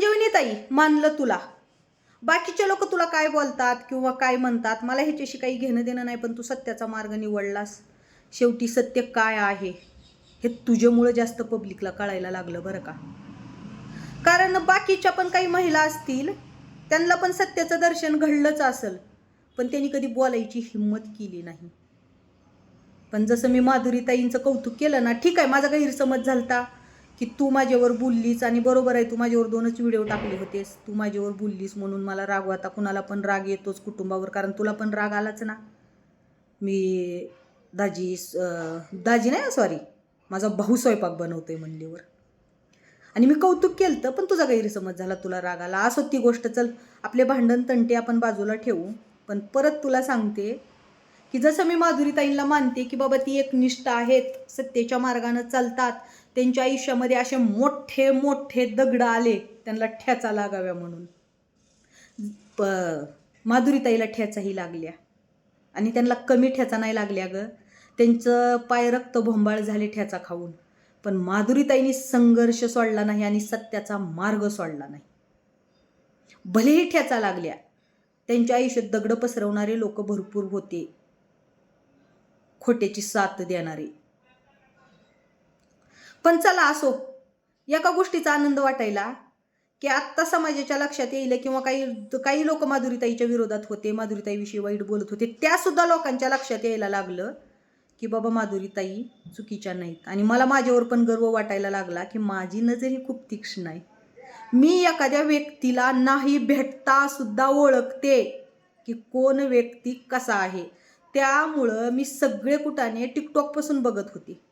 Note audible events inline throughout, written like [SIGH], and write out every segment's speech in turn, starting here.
संजीवनी ताई मानलं तुला. बाकीचे लोक तुला काय बोलतात किंवा काय म्हणतात मला ह्याच्याशी काही घेणं देणं नाही पण तू सत्याचा मार्ग निवडलास. शेवटी सत्य काय आहे हे तुझ्यामुळं जास्त पब्लिकला कळायला लागलं बरं का? कारण बाकीच्या पण काही महिला असतील त्यांना पण सत्याचं दर्शन घडलंच असेल पण त्यांनी कधी बोलायची हिंमत केली नाही. पण जसं मी माधुरीताईंचं कौतुक केलं ना ठीक आहे माझा गैरसमज झालता. की तू माझ्यावर बोललीस आणि बरोबर आहे तू माझ्यावर दोनच व्हिडिओ टाकले होतेस. तू माझ्यावर बोललीस म्हणून मला राग आता कुणाला पण राग येतोच कुटुंबावर कारण तुला पण राग आलाच ना. मी दाजी दाजी नाही सॉरी माझा भाऊ स्वयंपाक बनवतोय म्हणलीवर आणि मी कौतुक केलं तर पण तुझा गैरसमज झाला तुला राग आला. असो ती गोष्ट चल आपले भांडण तंटे आपण बाजूला ठेवू. पण परत तुला सांगते की जसं मी माधुरीताईंना मानते की बाबा ती एक निष्ठ आहेत सत्तेच्या मार्गानं चालतात त्यांच्या आयुष्यामध्ये असे मोठे मोठे दगड आले त्यांना ठ्याचा लागाव्या म्हणून. प माधुरीताईला ठ्याचाही लागल्या. आणि त्यांना कमी ठ्याचा नाही लागल्या ग. त्यांचं पाय रक्त भोंबाळ झाले ठ्याचा खाऊन. पण माधुरीताईंनी संघर्ष सोडला नाही आणि सत्याचा मार्ग सोडला नाही. भलेही ठ्याचा लागल्या त्यांच्या आयुष्यात दगड पसरवणारे लोक भरपूर होते. खोट्याची साथ देणारे. पण चला असो एका गोष्टीचा आनंद वाटायला की आत्ता समाजाच्या लक्षात येईल किंवा काही काही लोक माधुरीताईच्या विरोधात होते माधुरीताईविषयी वाईट बोलत होते त्यासुद्धा लोकांच्या लक्षात यायला लागलं की बाबा माधुरीताई चुकीच्या नाहीत. आणि मला माझ्यावर पण गर्व वाटायला लागला की माझी नजर ही खूप तीक्ष्ण आहे. मी एखाद्या व्यक्तीला नाही भेटता सुद्धा ओळखते की कोण व्यक्ती कसा आहे. त्यामुळं मी सगळे कुटाने टिकटॉकपासून बघत होते.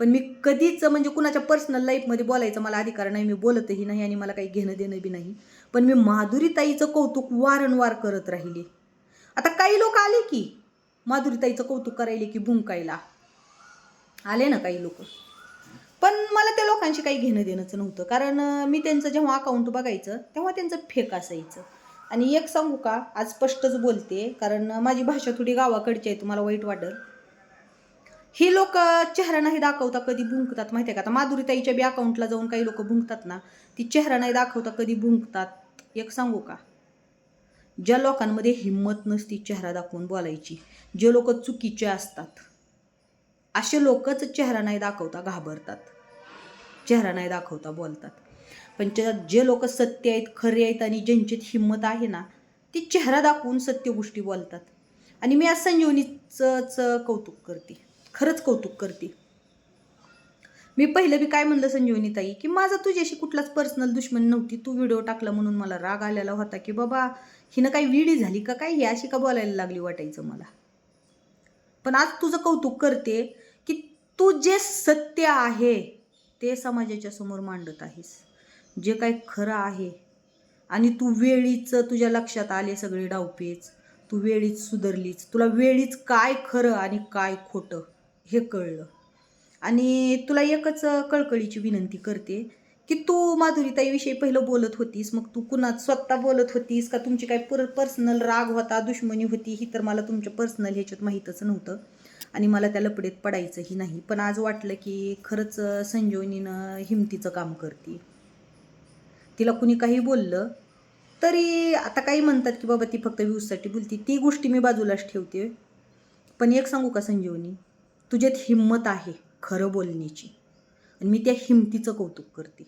पण मी कधीच म्हणजे कुणाच्या पर्सनल लाईफमध्ये बोलायचं मला अधिकार नाही मी बोलतही नाही आणि मला काही घेणं देणं बी नाही. पण मी माधुरीताईचं कौतुक वारंवार करत राहिले. आता काही लोक आले की माधुरीताईचं कौतुक करायले की भुंकायला. आले ना काही लोक. पण मला त्या लोकांशी काही घेणं देणंच नव्हतं. कारण मी त्यांचं जेव्हा अकाउंट बघायचं तेव्हा त्यांचं फेक असायचं. आणि एक सांगू का? आज स्पष्टच बोलते. कारण माझी भाषा थोडी गावाकडची आहे तुम्हाला वाईट वाटेल. ही लोक चेहरा नाही दाखवता कधी भुंकतात माहिती आहे का? आता माधुरीताईच्या बी अकाउंटला जाऊन काही लोक भुंकतात ना ती चेहरा नाही दाखवता कधी भुंकतात. एक सांगू का? ज्या लोकांमध्ये हिंमत नसती चेहरा दाखवून बोलायची जे लोक चुकीचे असतात असे लोकच चेहरा नाही दाखवता घाबरतात. चेहरा नाही दाखवता बोलतात. पण ज्या- जे लोक सत्य आहेत खरे आहेत आणि ज्यांच्यात हिंमत आहे ना ती चेहरा दाखवून सत्य गोष्टी बोलतात. आणि मी आज संजीवनीचंच कौतुक करते. खरंच कौतुक करते. मी पहिलं बी काय म्हणलं संजीवनी ताई की माझा तुझ्याशी कुठलाच पर्सनल दुश्मन नव्हती तू व्हिडिओ टाकला म्हणून मला राग आलेला होता की बाबा हिनं काही विडी झाली का काय? ही अशी का बोलायला लागली वाटायचं मला. पण आज तुझं कौतुक करते की तू जे सत्य आहे ते समाजाच्या समोर मांडत आहेस. जे काय खरं आहे आणि तू वेळीच तुझ्या लक्षात आले सगळे डावपेच तू वेळीच सुधरलीच तुला वेळीच काय खरं आणि काय खोटं हे कळलं. आणि तुला एकच कळकळीची विनंती करते की तू माधुरीताईविषयी पहिलं बोलत होतीस मग तू कुणा स्वतः बोलत होतीस का? तुमची काय पर पर्सनल राग होता दुश्मनी होती ही तर मला तुमच्या पर्सनल ह्याच्यात माहीतच नव्हतं आणि मला त्या लपडेत पडायचंही नाही. पण आज वाटलं की खरंच संजीवनीनं हिमतीचं काम करते. तिला कुणी काही बोललं तरी आता काही म्हणतात की बाबा ती फक्त व्ह्यूजसाठी बोलती. ती गोष्टी मी बाजूलाच ठेवते. पण एक सांगू का संजीवनी? तुझ्यात हिंमत आहे खरं बोलण्याची. आणि मी त्या हिमतीचं कौतुक करते.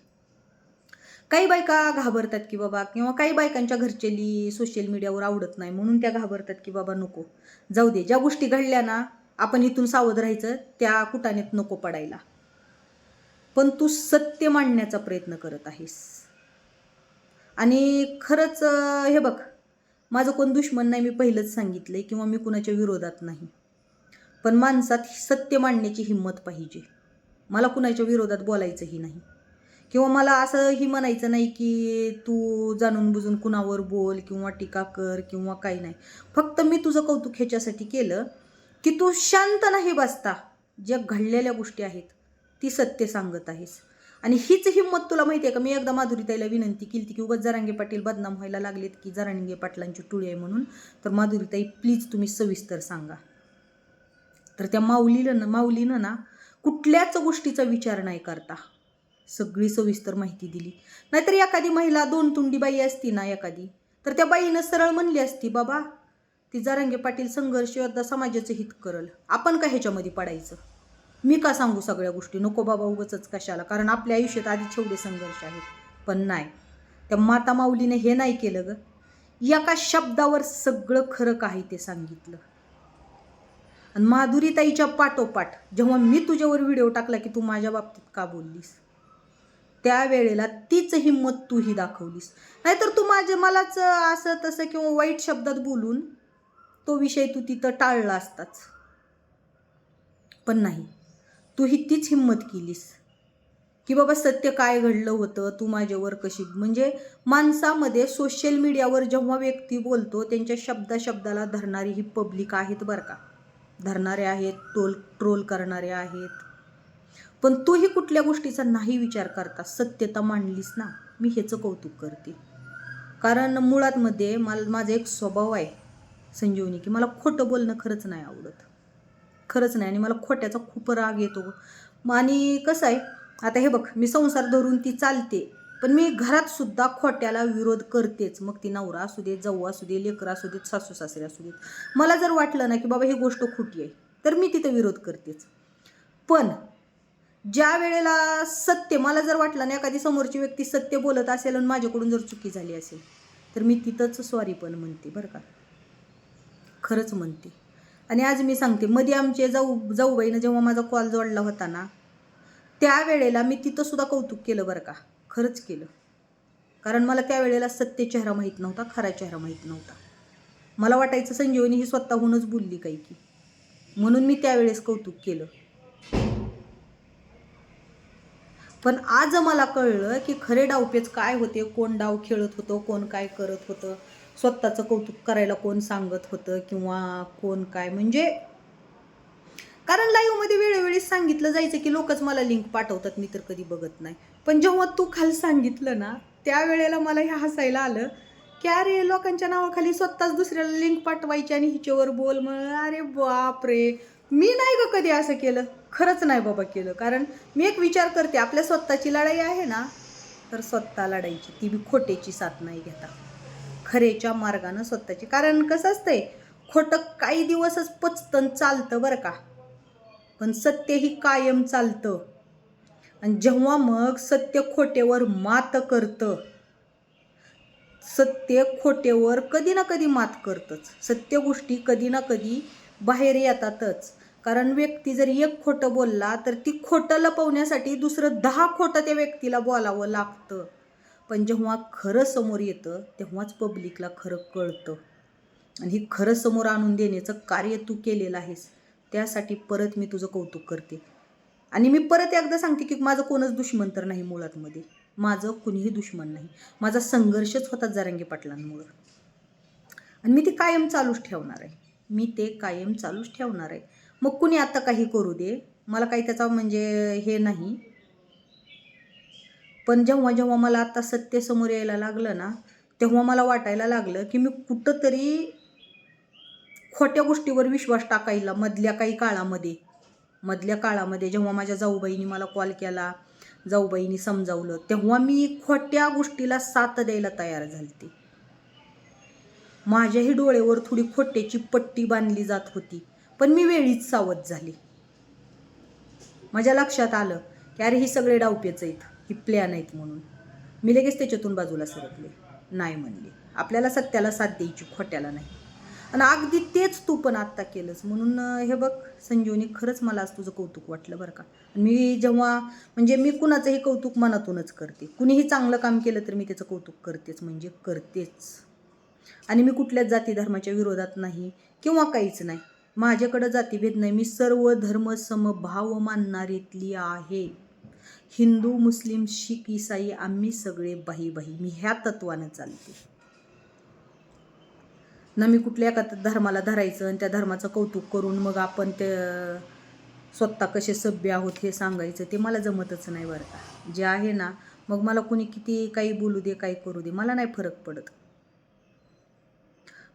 काही बायका घाबरतात की बाबा किंवा काही बायकांच्या घरचेली सोशल मीडियावर आवडत नाही म्हणून त्या घाबरतात की बाबा नको. जाऊ दे ज्या गोष्टी घडल्या ना आपण इथून सावध राहायचं त्या कुटानेत नको पडायला. पण तू सत्य मांडण्याचा प्रयत्न करत आहेस. आणि खरंच हे बघ माझं कोण दुश्मन नाही मी पहिलंच सांगितलं आहे किंवा मी कुणाच्या विरोधात नाही. पण माणसात सत्य मांडण्याची हिंमत पाहिजे. मला कुणाच्या विरोधात बोलायचंही नाही. किंवा मला असंही म्हणायचं नाही की तू जाणून बुजून कुणावर बोल किंवा टीका कर किंवा काही नाही. फक्त मी तुझं कौतुक ह्याच्यासाठी केलं की तू शांत नाही बसता. ज्या घडलेल्या गोष्टी आहेत ती सत्य सांगत आहेस. आणि हीच हिंमत तुला माहिती आहे का? मी एकदा माधुरीताईला विनंती केली की उगाच जरांगे पाटील बदनाम व्हायला लागलेत की जरांगे पाटलांची टुळी आहे म्हणून. तर माधुरीताई प्लीज तुम्ही सविस्तर सांगा. तर त्या माऊलीनं माऊलीनं ना कुठल्याच गोष्टीचा विचार नाही करता सगळी सविस्तर माहिती दिली. नाहीतर एखादी महिला दोन तुंडी बाई असती ना एखादी तर त्या बाईनं सरळ म्हणली असती बाबा ती जारंगे पाटील संघर्ष योद्धा समाजाचं हित करल. आपण का ह्याच्यामध्ये पडायचं? मी का सांगू सगळ्या गोष्टी? नको बाबा उगच कशाला? कारण आपल्या आयुष्यात आधीच एवढे संघर्ष आहेत. पण नाही. त्या माता माऊलीने हे नाही केलं ग. एका शब्दावर सगळं खरं काही ते सांगितलं. आणि माधुरीताईच्या पाठोपाठ जेव्हा मी तुझ्यावर व्हिडिओ टाकला की तू माझ्या बाबतीत का बोललीस? त्यावेळेला तीच हिंमत तूही दाखवलीस. नाहीतर तू माझ्या मलाच असं तसं किंवा वाईट शब्दात बोलून तो विषय तू तिथं टाळला असताच. पण नाही तू ही तीच हिंमत केलीस की बाबा सत्य काय घडलं होतं तू माझ्यावर कशी म्हणजे माणसामध्ये सोशल मीडियावर जेव्हा व्यक्ती बोलतो त्यांच्या शब्दा शब्दाला धरणारी ही पब्लिक आहेत बरं का. धरणारे आहेत ट्रोल ट्रोल करणारे आहेत. पण तूही कुठल्या गोष्टीचा नाही विचार करता सत्यता मांडलीस ना मी ह्याचं कौतुक करते. कारण मुळातमध्ये मला माझा एक स्वभाव आहे संजीवनी की मला खोटं बोलणं खरंच नाही आवडत. खरंच नाही आणि मला खोट्याचा खूप राग येतो. मग आणि कसं आहे आता हे बघ मी संसार धरून ती चालते. पण मी घरात सुद्धा खोट्याला विरोध करतेच. मग ती नवरा असू दे जाऊ असू दे लेकरं असू देत सासू सासरे असू देत. मला जर वाटलं ना की बाबा ही गोष्ट खोटी आहे तर मी तिथं विरोध करतेच. पण ज्या वेळेला सत्य मला जर वाटलं ना एखादी समोरची व्यक्ती सत्य बोलत असेल आणि माझ्याकडून जर चुकी झाली असेल तर मी तिथंच सॉरी पण म्हणते बरं का. खरंच म्हणते. आणि आज मी सांगते मध्ये आमचे जाऊ जाऊबाईनं जेव्हा माझा कॉल जोडला होता ना त्यावेळेला मी तिथंसुद्धा कौतुक केलं बरं का. खरंच केलं. कारण मला त्यावेळेला सत्य चेहरा माहीत नव्हता खरा चेहरा माहीत नव्हता. मला वाटायचं संजीवनी ही स्वतःहूनच बोलली काही की. म्हणून मी त्यावेळेस कौतुक केलं. पण आज मला कळलं की खरे डावपेच काय होते कोण डाव खेळत होतं कोण काय करत होतं स्वतःचं कौतुक करायला कोण सांगत होतं किंवा कोण काय. म्हणजे कारण लाईव्हमध्ये वेळोवेळी सांगितलं जायचं की लोकच मला लिंक पाठवतात मी तर कधी बघत नाही. पण जेव्हा तू खाली सांगितलं ना त्यावेळेला मला हे हसायला आलं की अरे लोकांच्या नावाखाली स्वतःच दुसऱ्याला लिंक पाठवायची आणि हिच्यावर बोल मग अरे बाप रे मी नाही ग कधी असं केलं. खरंच नाही बाबा केलं. कारण मी एक विचार करते आपल्या स्वतःची लढाई आहे ना तर स्वतः लढायची. ती बी खोटेची साथ नाही घेता. खरेच्या मार्गानं स्वतःची. कारण कसं असतंय खोटं काही दिवसच पचतं चालतं बरं का. पण सत्य ही कायम चालतं. आणि जेव्हा मग सत्य खोटेवर मात करतं सत्य खोटेवर कधी ना कधी मात करतंच. सत्य गोष्टी कधी ना कधी बाहेर येतातच. कारण व्यक्ती जर एक खोटं बोलला तर ती खोटं लपवण्यासाठी दुसरं दहा खोटं त्या व्यक्तीला बोलावं लागतं. पण जेव्हा खरं समोर येतं तेव्हाच पब्लिकला खरं कळतं. आणि हे खरं समोर आणून देण्याचं कार्य तू केलेलं आहेस त्यासाठी परत मी तुझं कौतुक करते. आणि मी परत एकदा सांगते की माझं कोणच दुश्मन तर नाही मुळातमध्ये. माझं कुणीही दुश्मन नाही. माझा संघर्षच होता जारंगी पाटलांमुळं. आणि मी ते कायम चालूच ठेवणार आहे. मी ते कायम चालूच ठेवणार आहे. मग कुणी आता काही करू दे? मला काही त्याचा म्हणजे हे नाही. पण जेव्हा जेव्हा मला आता सत्य समोर यायला लागलं ना तेव्हा मला वाटायला लागलं की मी कुठंतरी खोट्या गोष्टीवर विश्वास टाकायला मधल्या काही काळामध्ये मधल्या काळामध्ये जेव्हा माझ्या जाऊबाईनी मला कॉल केला जाऊबाईनी समजावलं तेव्हा मी खोट्या गोष्टीला साथ द्यायला तयार झालते माझ्याही डोळ्यावर थोडी खोट्याची पट्टी बांधली जात होती पण मी वेळीच सावध झाली. माझ्या लक्षात आलं की अरे ही सगळे डावपेच आहेत ही प्लॅन आहेत म्हणून. मी लगेच त्याच्यातून बाजूला सरकले. नाही म्हणले. आपल्याला सत्याला साथ द्यायची खोट्याला नाही. आणि अगदी तेच तू पण आत्ता केलंस. म्हणून हे बघ संजीवनी खरंच मला आज तुझं कौतुक वाटलं बरं का. मी जेव्हा म्हणजे मी कुणाचंही कौतुक मनातूनच करते. कुणीही चांगलं काम केलं तर मी त्याचं कौतुक करतेच म्हणजे करतेच. आणि मी कुठल्याच जाती धर्माच्या विरोधात नाही किंवा काहीच नाही. माझ्याकडं जातीभेद नाही. मी सर्व धर्म समभाव मानणारीतली आहे. हिंदू मुस्लिम शीख इसाई आम्ही सगळे बाही बाही मी ह्या तत्वानं चालते. ना मी कुठल्या एका धर्माला धरायचं आणि त्या धर्माचं कौतुक करून मग आपण ते स्वतः कसे सभ्य आहोत हे सांगायचं ते मला जमतच नाही बरं का. जे आहे ना मग मला कोणी किती काही बोलू दे काही करू दे मला नाही फरक पडत.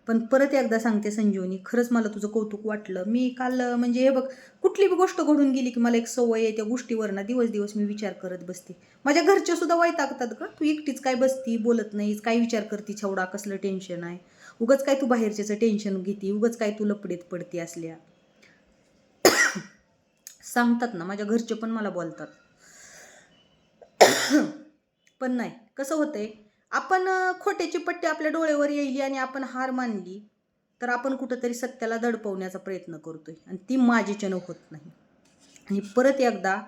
पण परत एकदा सांगते संजीवनी खरंच मला तुझं कौतुक वाटलं. मी काल म्हणजे हे बघ कुठली बी गोष्ट घडून गेली की मला एक सवय आहे त्या गोष्टीवर ना दिवस दिवस मी विचार करत बसते. माझ्या घरच्या सुद्धा वैतागतात का तू एकटीच काय बसती बोलत नाहीस काय विचार करती छवडा कसलं टेन्शन आहे? उगच काय तू बाहेरच्याचं टेन्शन घेते? उगच काय तू लपडीत पडते असल्या? [COUGHS] सांगतात ना माझ्या घरचे पण मला बोलतात. [COUGHS] पण नाही कसं होतंय आपण खोट्याची पट्टी आपल्या डोळ्यावर येईल आणि आपण हार मानली तर आपण कुठंतरी सत्याला दडपवण्याचा प्रयत्न करतोय. आणि ती माझीच्यानं होत नाही. आणि परत एकदा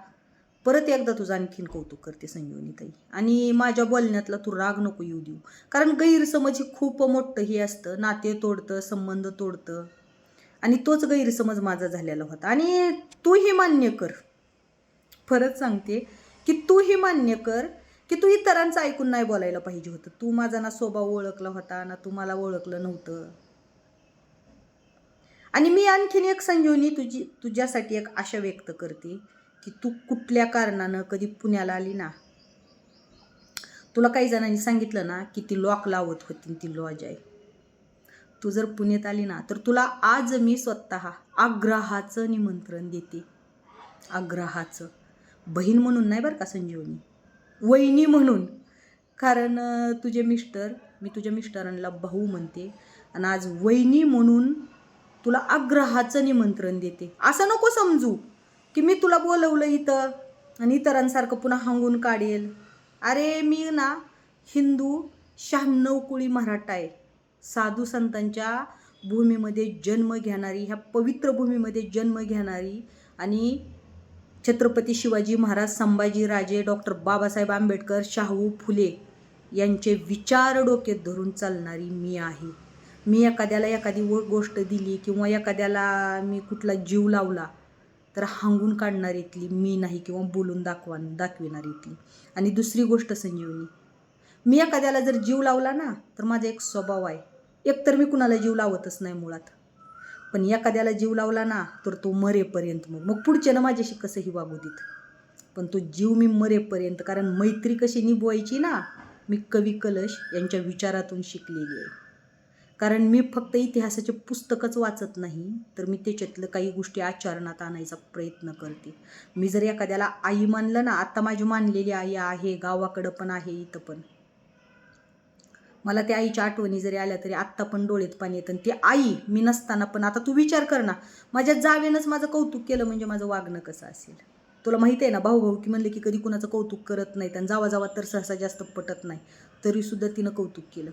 परत एकदा तुझं आणखीन कौतुक करते संजीवनीताई आणि माझ्या बोलण्यातला तू राग नको येऊ देऊ. कारण गैरसमज हे खूप मोठं हे असतं. नाते तोडतं संबंध तोडतं. आणि तोच गैरसमज माझा झालेला होता. आणि तूही मान्य कर. परत सांगते की तूही मान्य कर की तू इतरांचं ऐकून नाही बोलायला पाहिजे होतं. तू माझा ना स्वभाव ओळखला होता ना तू मला ओळखलं नव्हतं. आणि मी आणखीन एक संजीवनी तुझी तुझ्यासाठी एक आशा व्यक्त करते की तू कुठल्या कारणानं कधी पुण्याला आली ना? तुला काही जणांनी सांगितलं ना की ती लॉक लावत होती ती लॉज आहे. तू जर पुण्यात आली ना तर तुला आज मी स्वतः आग्रहाचं निमंत्रण देते. आग्रहाचं. बहीण म्हणून नाही बरं का संजीवनी? वहिनी म्हणून. कारण तुझे मिस्टर मी तुझ्या मिस्टरांना भाऊ म्हणते आणि आज वहिनी म्हणून तुला आग्रहाचं निमंत्रण देते. असं नको समजू की मी तुला बोलवलं इथं आणि इतरांसारखं पुन्हा हांगून काढेल. अरे मी ना हिंदू शहाण्णव कुळी मराठा आहे. साधू संतांच्या भूमीमध्ये जन्म घेणारी ह्या पवित्र भूमीमध्ये जन्म घेणारी आणि छत्रपती शिवाजी महाराज संभाजी राजे डॉक्टर बाबासाहेब आंबेडकर शाहू फुले यांचे विचार डोक्यात धरून चालणारी मी आहे. मी एखाद्याला एखादी व गोष्ट दिली किंवा एखाद्याला मी कुठला जीव लावला तर हांगून काढणार इथली मी नाही किंवा बोलून दाखवा दाखविणार इथली. आणि दुसरी गोष्ट संजीवनी मी एखाद्याला जर जीव लावला ना तर माझा एक स्वभाव आहे. एकतर मी कुणाला जीव लावतच नाही मुळात. पण एखाद्याला जीव लावला ना तर तो मरेपर्यंत मग. मग पुढच्यानं माझ्याशी कसंही वागू देत. पण तो जीव मी मरेपर्यंत कारण मैत्री कशी निभवायची ना मी कवी कलश यांच्या विचारातून शिकलेली आहे. कारण मी फक्त इतिहासाचे पुस्तकच वाचत नाही तर मी त्याच्यातलं काही गोष्टी आचरणात आणायचा प्रयत्न करते. मी जर एखाद्याला आई मानलं ना आता माझी मानलेली आई आहे गावाकडं पण आहे इथं पण. मला त्या आईच्या आठवणी जरी आल्या तरी आत्ता पण डोळ्यात पाणी येतं. आणि ती आई मी नसताना पण आता तू विचार कर ना माझ्या जावेनंच माझं कौतुक केलं म्हणजे माझं वागणं कसं असेल? तुला माहिती आहे ना भाऊ भाऊ की म्हणले की कधी कुणाचं कौतुक करत नाहीत आणि जावा जावा तर सहसा जास्त पटत नाही. तरीसुद्धा तिनं कौतुक केलं.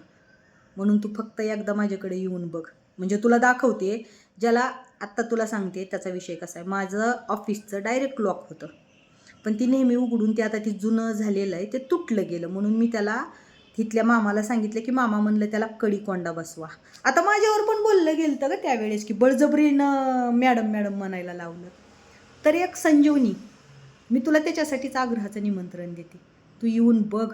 म्हणून तू फक्त एकदा माझ्याकडे येऊन बघ. म्हणजे तुला दाखवते ज्याला आत्ता तुला सांगते त्याचा विषय कसा आहे. माझं ऑफिसचं डायरेक्ट लॉक होतं. पण ती नेहमी उघडून ते आता ती जुनं झालेलं आहे ते तुटलं गेलं. म्हणून मी त्याला तिथल्या मामाला सांगितलं की मामा म्हणलं त्याला कडीकोंडा बसवा. आता माझ्यावर पण बोललं गेलं गं त्यावेळेस की बळजबरीनं मॅडम मॅडम म्हणायला लावलं. तर एक संजीवनी मी तुला त्याच्यासाठीच आग्रहाचं निमंत्रण देते. तू येऊन बघ.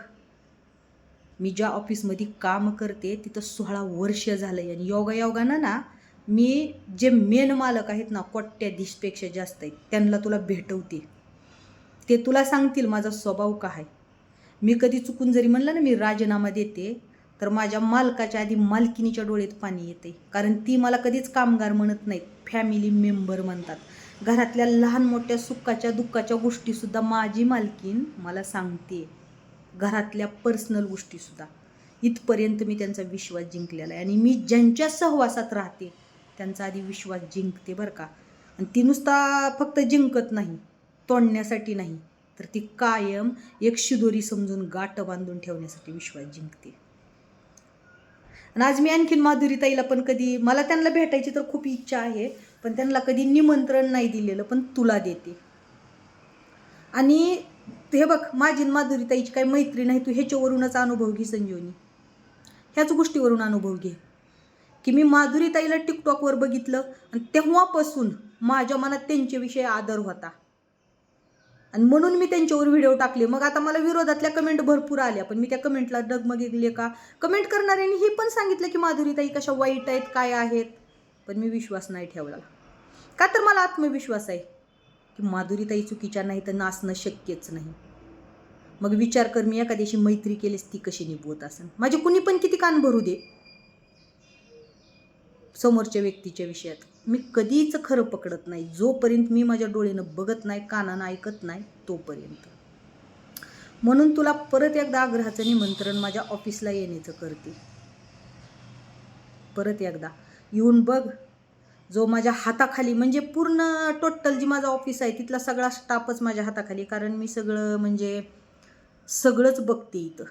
मी ज्या ऑफिसमध्ये काम करते तिथं सोळा वर्ष झालं आणि योगायोगानं ना मी जे मेन मालक आहेत ना कोट्याधीशपेक्षा जास्त आहेत त्यांना तुला भेटवते. ते तुला सांगतील माझा स्वभाव काय आहे. मी कधी चुकून जरी म्हणलं ना मी राजीनामा देते तर माझ्या मालकाच्या आधी मालकिनीच्या डोळ्यात पाणी येते कारण ती मला कधीच कामगार म्हणत नाहीत. फॅमिली मेंबर म्हणतात. घरातल्या लहान मोठ्या सुखाच्या दुःखाच्या गोष्टीसुद्धा माझी मालकीन मला सांगते. घरातल्या पर्सनल गोष्टीसुद्धा. इथपर्यंत मी त्यांचा विश्वास जिंकलेला आहे. आणि मी ज्यांच्या सहवासात राहते त्यांचा आधी विश्वास जिंकते बरं का. आणि ती नुसता फक्त जिंकत नाही तोडण्यासाठी नाही. तर ती कायम एक शिदोरी समजून गाठ बांधून ठेवण्यासाठी विश्वास जिंकते. आणि आज मी आणखीन माधुरीताईला पण कधी मला त्यांना भेटायची तर खूप इच्छा आहे पण त्यांना कधी निमंत्रण नाही दिलेलं पण तुला देते. आणि हे बघ माझी माधुरीताईची काही मैत्री नाही तू ह्याच्यावरूनच अनुभव घे संजीवनी. ह्याच गोष्टीवरून अनुभव घे. की मी माधुरीताईला टिकटॉकवर बघितलं आणि तेव्हापासून माझ्या मनात त्यांच्याविषयी आदर होता. आणि म्हणून मी त्यांच्यावर व्हिडिओ टाकले. मग आता मला विरोधातल्या कमेंट भरपूर आल्या पण मी त्या कमेंटला डगमगिले का? कमेंट करणाऱ्यांनी हे पण सांगितलं की माधुरीताई कशा वाईट आहेत काय आहेत? पण मी विश्वास नाही ठेवला. का तर मला आत्मविश्वास आहे की माधुरीताई चुकीच्या नाही तर नाचणं शक्यच नाही. मग विचार कर मी एखाद्याशी मैत्री केलीस ती कशी निभवत असेल माझे कुणी पण किती कान भरू दे. समोरच्या व्यक्तीच्या विषयात. मी कधीच खरं पकडत नाही. जोपर्यंत मी माझ्या डोळ्यानं बघत नाही कानानं ऐकत नाही तोपर्यंत. म्हणून तुला परत एकदा आग्रहाचं निमंत्रण माझ्या ऑफिसला येण्याचं करते. परत एकदा. येऊन बघ जो माझ्या हाताखाली म्हणजे पूर्ण टोटल जी माझं ऑफिस आहे तिथला सगळा स्टाफच माझ्या हाताखाली कारण मी सगळं म्हणजे सगळंच बघते इथं.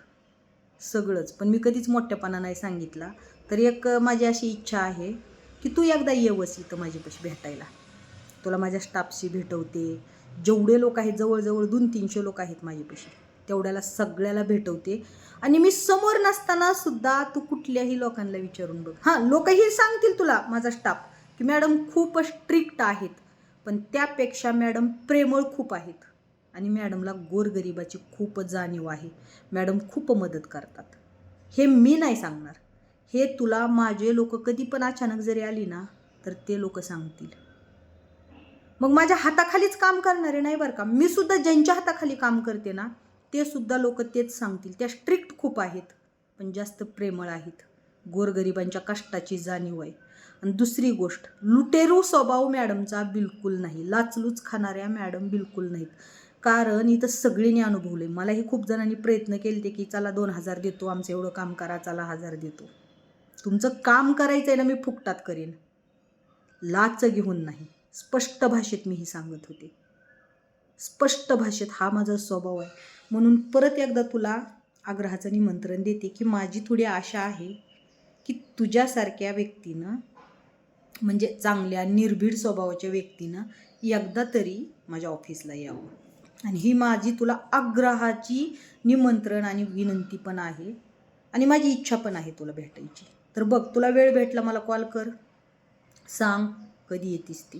सगळंच. पण मी कधीच मोठ्यापणा नाही सांगितला. तर एक माझी अशी इच्छा आहे की तू एकदा येवस इथं माझ्यापाशी भेटायला. तुला माझ्या स्टाफशी भेटवते. जेवढे लोक आहेत जवळजवळ दोन तीनशे लोक आहेत माझ्यापाशी. तेवढ्याला सगळ्याला भेटवते. आणि मी समोर नसताना सुद्धा तू कुठल्याही लोकांना विचारून बघ. हां लोकही सांगतील तुला माझा स्टाफ की मॅडम खूप स्ट्रिक्ट आहेत. पण त्यापेक्षा मॅडम प्रेमळ खूप आहेत. आणि मॅडमला गोरगरिबाची खूप जाणीव आहे. मॅडम खूप मदत करतात. हे मी नाही सांगणार. हे तुला माझे लोक कधी पण अचानक जरी आली ना तर ते लोक सांगतील. मग माझ्या हाताखालीच काम करणारे नाही बरं का? मी सुद्धा ज्यांच्या हाताखाली काम करते ना ते सुद्धा लोक तेच सांगतील. त्या स्ट्रिक्ट खूप आहेत पण जास्त प्रेमळ आहेत. गोरगरिबांच्या कष्टाची जाणीव आहे. आणि दुसरी गोष्ट लुटेरू स्वभाव मॅडमचा बिलकुल नाही. लाचलूच खाणाऱ्या मॅडम बिलकुल नाहीत. कारण इथं सगळीने अनुभवले मलाही खूप जणांनी प्रयत्न केले ते की चला दोन हजार देतो आमचं एवढं काम करा चला हजार देतो. तुमचं काम करायचं आहे ना मी फुकटात करेन. लाच घेऊन नाही. स्पष्ट भाषेत मी ही सांगत होते. स्पष्ट भाषेत हा माझा स्वभाव आहे. म्हणून परत एकदा तुला आग्रहाचं निमंत्रण देते की माझी थोडी आशा आहे की तुझ्यासारख्या व्यक्तीनं म्हणजे चांगल्या निर्भीड स्वभावाच्या व्यक्तीनं एकदा तरी माझ्या ऑफिसला यावं. आणि ही माझी तुला आग्रहाची निमंत्रण आणि विनंती पण आहे. आणि माझी इच्छा पण आहे तुला भेटायची. तर बघ तुला वेळ भेटला मला कॉल कर. सांग कधी येतीस ती?